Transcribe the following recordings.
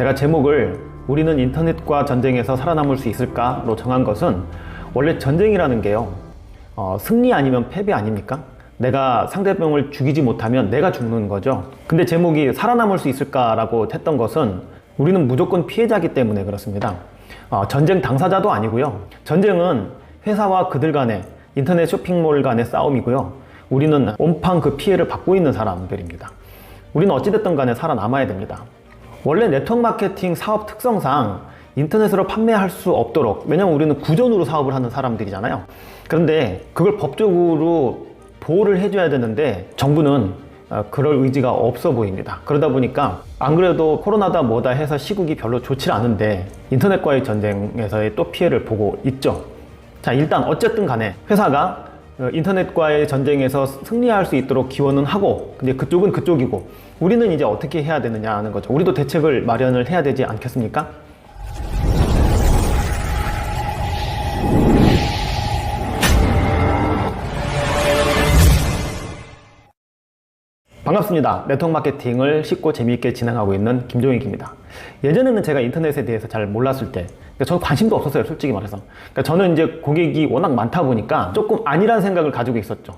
제가 제목을 우리는 인터넷과 전쟁에서 살아남을 수 있을까로 정한 것은 원래 전쟁이라는 게요. 어, 승리 아니면 패배 아닙니까? 내가 상대방을 죽이지 못하면 내가 죽는 거죠. 근데 제목이 살아남을 수 있을까라고 했던 것은 우리는 무조건 피해자기 때문에 그렇습니다. 어, 전쟁 당사자도 아니고요. 전쟁은 회사와 그들 간의 인터넷 쇼핑몰 간의 싸움이고요. 우리는 온팡 그 피해를 받고 있는 사람들입니다. 우리는 어찌됐든 간에 살아남아야 됩니다. 원래 네트워크 마케팅 사업 특성상 인터넷으로 판매할 수 없도록 왜냐면 우리는 구전으로 사업을 하는 사람들이잖아요. 그런데 그걸 법적으로 보호를 해줘야 되는데 정부는 어, 그럴 의지가 없어 보입니다. 그러다 보니까 안 그래도 코로나다 뭐다 해서 시국이 별로 좋지 않은데 인터넷과의 전쟁에서의 또 피해를 보고 있죠. 자 일단 어쨌든 간에 회사가 어, 인터넷과의 전쟁에서 승리할 수 있도록 기원은 하고 근데 그쪽은 그쪽이고 우리는 이제 어떻게 해야 되느냐 하는 거죠. 우리도 대책을 마련을 해야 되지 않겠습니까? 반갑습니다. 네트워크 마케팅을 쉽고 재미있게 진행하고 있는 김종익입니다. 예전에는 제가 인터넷에 대해서 잘 몰랐을 때, 그러니까 저는 관심도 없었어요, 솔직히 말해서. 그러니까 저는 이제 고객이 워낙 많다 보니까 조금 아니란 생각을 가지고 있었죠.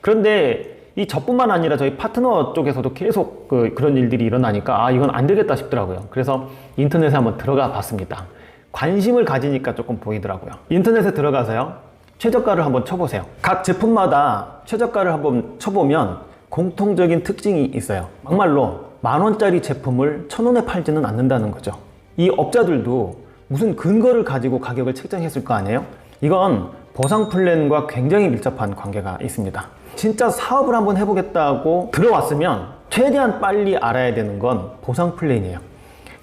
그런데 이 저뿐만 아니라 저희 파트너 쪽에서도 계속 그, 그런 일들이 일어나니까 아, 이건 안 되겠다 싶더라고요. 그래서 인터넷에 한번 들어가 봤습니다. 관심을 가지니까 조금 보이더라고요. 인터넷에 들어가서요. 최저가를 한번 쳐보세요. 각 제품마다 최저가를 한번 쳐보면 공통적인 특징이 있어요. 막말로 만 원짜리 제품을 천 원에 팔지는 않는다는 거죠. 이 업자들도 무슨 근거를 가지고 가격을 책정했을 거 아니에요? 이건 보상 플랜과 굉장히 밀접한 관계가 있습니다. 진짜 사업을 한번 해보겠다고 들어왔으면 최대한 빨리 알아야 되는 건 보상 플랜이에요.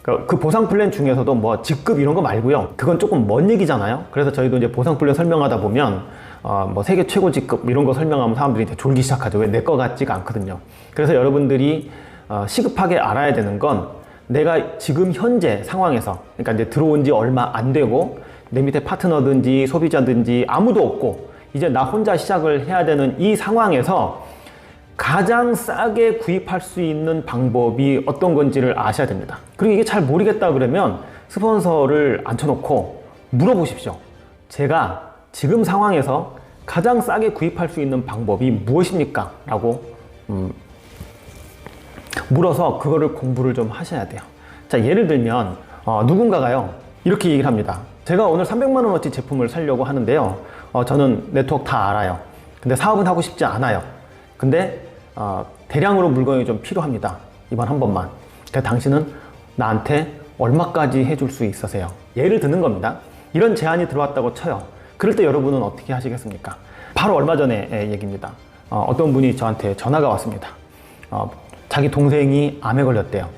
그- 그 보상 플랜 중에서도 뭐 직급 이런 거 말고요. 그건 조금 먼 얘기잖아요. 그래서 저희도 이제 보상 플랜 설명하다 보면 어, 뭐 세계 최고 직급 이런 거 설명하면 사람들이 이제 졸기 시작하죠. 왜 내 거 같지가 않거든요. 그래서 여러분들이 어, 시급하게 알아야 되는 건 내가 지금 현재 상황에서 그러니까 이제 들어온 지 얼마 안 되고 내 밑에 파트너든지 소비자든지 아무도 없고 이제 나 혼자 시작을 해야 되는 이 상황에서 가장 싸게 구입할 수 있는 방법이 어떤 건지를 아셔야 됩니다. 그리고 이게 잘 모르겠다 그러면 스폰서를 앉혀놓고 물어보십시오. 제가 지금 상황에서 가장 싸게 구입할 수 있는 방법이 무엇입니까? 라고 음, 물어서 그거를 공부를 좀 하셔야 돼요. 자, 예를 들면 어, 누군가가요 이렇게 얘기를 합니다. 제가 오늘 300만 원어치 제품을 사려고 하는데요. 어, 저는 네트워크 다 알아요. 근데 사업은 하고 싶지 않아요. 근데 어, 대량으로 물건이 좀 필요합니다. 이번 한 번만. 그 당신은 나한테 얼마까지 해줄 수 있으세요? 예를 드는 겁니다. 이런 제안이 들어왔다고 쳐요. 그럴 때 여러분은 어떻게 하시겠습니까? 바로 얼마 전에 얘기입니다. 어, 떤 분이 저한테 전화가 왔습니다. 어, 자기 동생이 암에 걸렸대요.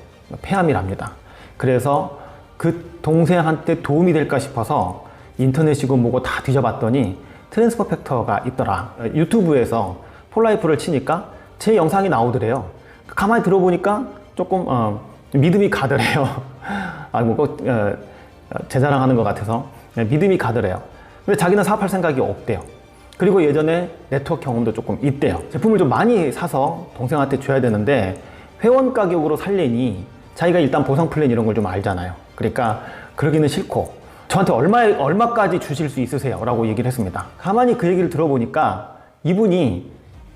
폐암이랍니다. 그래서 그 동생한테 도움이 될까 싶어서 인터넷이고 뭐고 다 뒤져봤더니 트랜스퍼 팩터가 있더라. 어, 유튜브에서 폴라이프를 치니까 제 영상이 나오더래요. 가만히 들어보니까 조금 어, 믿음이 가더래요. 아, 뭐 꼭, 어, 제 자랑하는 것 같아서 네, 믿음이 가더래요. 근데 자기는 사업할 생각이 없대요. 그리고 예전에 네트워크 경험도 조금 있대요. 제품을 좀 많이 사서 동생한테 줘야 되는데 회원 가격으로 살려니 자기가 일단 보상 플랜 이런 걸 좀 알잖아요. 그러니까 그러기는 싫고 저한테 얼마 얼마까지 주실 수 있으세요? 라고 얘기를 했습니다. 가만히 그 얘기를 들어보니까 이분이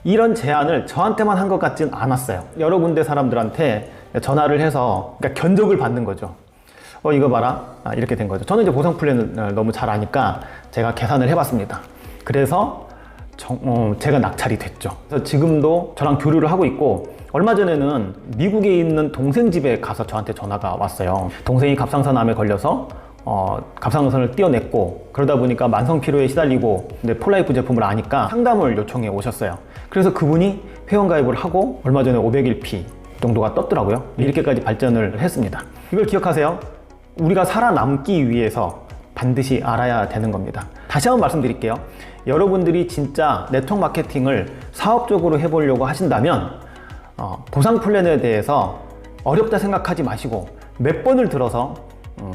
이런 제안을 저한테만 한 것 같진 않았어요. 여러 군데 사람들한테 전화를 해서 그러니까 견적을 받는 거죠. 어 이거 봐라 아, 이렇게 된 거죠. 저는 이제 보상 플랜을 너무 잘 아니까 제가 계산을 해봤습니다. 그래서 정- 어, 제가 낙찰이 됐죠. 그래서 지금도 저랑 교류를 하고 있고 얼마 전에는 미국에 있는 동생 집에 가서 저한테 전화가 왔어요. 동생이 갑상선암에 걸려서 어, 갑상선을 띄어냈고 그러다 보니까 만성 피로에 시달리고 근데 폴라이프 제품을 아니까 상담을 요청해 오셨어요. 그래서 그분이 회원 가입을 하고 얼마 전에 501p 정도가 떴더라고요. 이렇게까지 발전을 했습니다. 이걸 기억하세요. 우리가 살아남기 위해서 반드시 알아야 되는 겁니다. 다시 한번 말씀드릴게요. 여러분들이 진짜 네트워크 마케팅을 사업적으로 해보려고 하신다면 어, 보상 플랜에 대해서 어렵다 생각하지 마시고 몇 번을 들어서 음,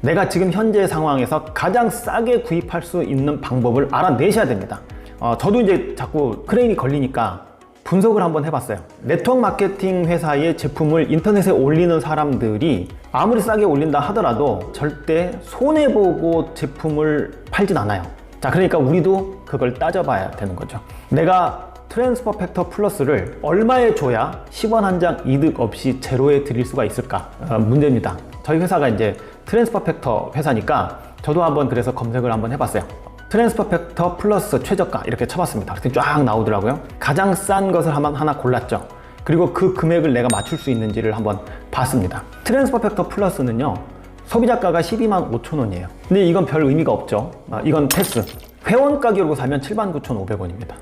내가 지금 현재 상황에서 가장 싸게 구입할 수 있는 방법을 알아내셔야 됩니다. 어, 저도 이제 자꾸 크레인이 걸리니까 분석을 한번 해봤어요. 네트워크 마케팅 회사의 제품을 인터넷에 올리는 사람들이 아무리 싸게 올린다 하더라도 절대 손해보고 제품을 팔진 않아요. 자, 그러니까 우리도 그걸 따져봐야 되는 거죠. 내가 트랜스퍼 팩터 플러스를 얼마에 줘야 10원 한 장 이득 없이 제로에 드릴 수가 있을까? 어, 문제입니다. 저희 회사가 이제 트랜스퍼 팩터 회사니까 저도 한번 그래서 검색을 한번 해봤어요. 트랜스퍼 팩터 플러스 최저가 이렇게 쳐봤습니다. 그랬더니 쫙 나오더라고요. 가장 싼 것을 하나 골랐죠. 그리고 그 금액을 내가 맞출 수 있는지를 한번 봤습니다. 트랜스퍼 팩터 플러스는요. 소비자가가 12만 5천 원이에요. 근데 이건 별 의미가 없죠. 아, 이건 패스. 회원 가격으로 사면 7만 9천 5백 원입니다.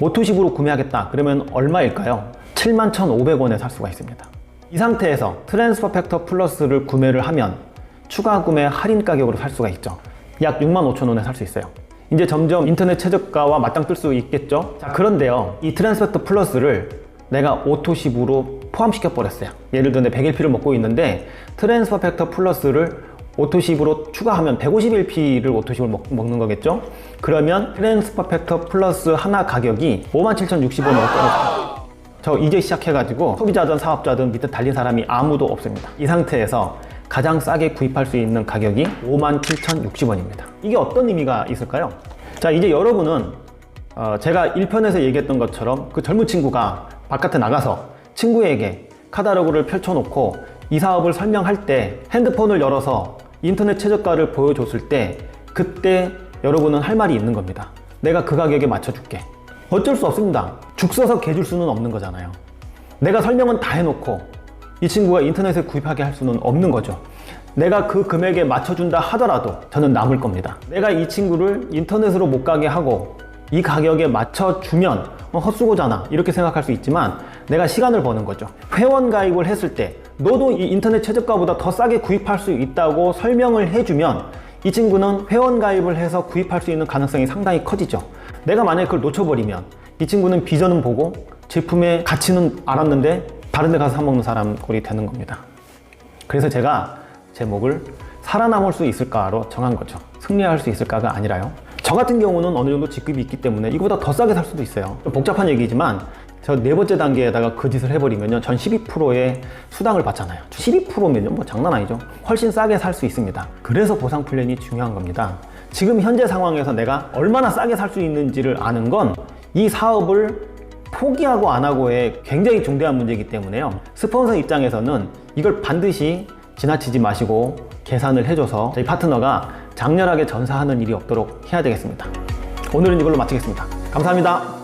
오토십으로 구매하겠다. 그러면 얼마일까요? 7만 1,500원에 살 수가 있습니다. 이 상태에서 트랜스퍼 팩터 플러스를 구매를 하면 추가 구매 할인 가격으로 살 수가 있죠. 약 6만 5천 원에 살 수 있어요. 이제 점점 인터넷 최저가와 맞짱 뜰 수 있겠죠. 자, 그런데요. 이 트랜스퍼 팩터 플러스를 내가 오토십으로 포함시켜 버렸어요. 예를 들어 내 100일피를 먹고 있는데 트랜스퍼 팩터 플러스를 오토십으로 추가하면 151P를 오토십을 먹, 는 거겠죠? 그러면 트랜스퍼 팩터 플러스 하나 가격이 57,060원으로 떨어져요. 저 이제 시작해가지고 소비자든 사업자든 밑에 달린 사람이 아무도 없습니다. 이 상태에서 가장 싸게 구입할 수 있는 가격이 57,060원입니다. 이게 어떤 의미가 있을까요? 자, 이제 여러분은 어, 제가 1편에서 얘기했던 것처럼 그 젊은 친구가 바깥에 나가서 친구에게 카다로그를 펼쳐놓고 이 사업을 설명할 때 핸드폰을 열어서 인터넷 최저가를 보여줬을 때 그때 여러분은 할 말이 있는 겁니다. 내가 그 가격에 맞춰줄게. 어쩔 수 없습니다. 죽 써서 개줄 수는 없는 거잖아요. 내가 설명은 다 해놓고 이 친구가 인터넷에 구입하게 할 수는 없는 거죠. 내가 그 금액에 맞춰준다 하더라도 저는 남을 겁니다. 내가 이 친구를 인터넷으로 못 가게 하고 이 가격에 맞춰주면 어, 헛수고잖아 이렇게 생각할 수 있지만 내가 시간을 버는 거죠. 회원 가입을 했을 때 너도 이 인터넷 최저가보다 더 싸게 구입할 수 있다고 설명을 해주면 이 친구는 회원 가입을 해서 구입할 수 있는 가능성이 상당히 커지죠. 내가 만약에 그걸 놓쳐버리면 이 친구는 비전은 보고 제품의 가치는 알았는데 다른 데 가서 사먹는 사람 꼴이 되는 겁니다. 그래서 제가 제목을 살아남을 수 있을까로 정한 거죠. 승리할 수 있을까가 아니라요. 저 같은 경우는 어느 정도 직급이 있기 때문에 이거보다 더 싸게 살 수도 있어요. 좀 복잡한 얘기지만 저 네 번째 단계에다가 그 짓을 해버리면요. 전 12%의 수당을 받잖아요. 12%면요. 뭐 장난 아니죠. 훨씬 싸게 살 수 있습니다. 그래서 보상 플랜이 중요한 겁니다. 지금 현재 상황에서 내가 얼마나 싸게 살 수 있는지를 아는 건 이 사업을 포기하고 안 하고의 굉장히 중대한 문제이기 때문에요. 스폰서 입장에서는 이걸 반드시 지나치지 마시고 계산을 해줘서 저희 파트너가 장렬하게 전사하는 일이 없도록 해야 되겠습니다. 오늘은 이걸로 마치겠습니다. 감사합니다.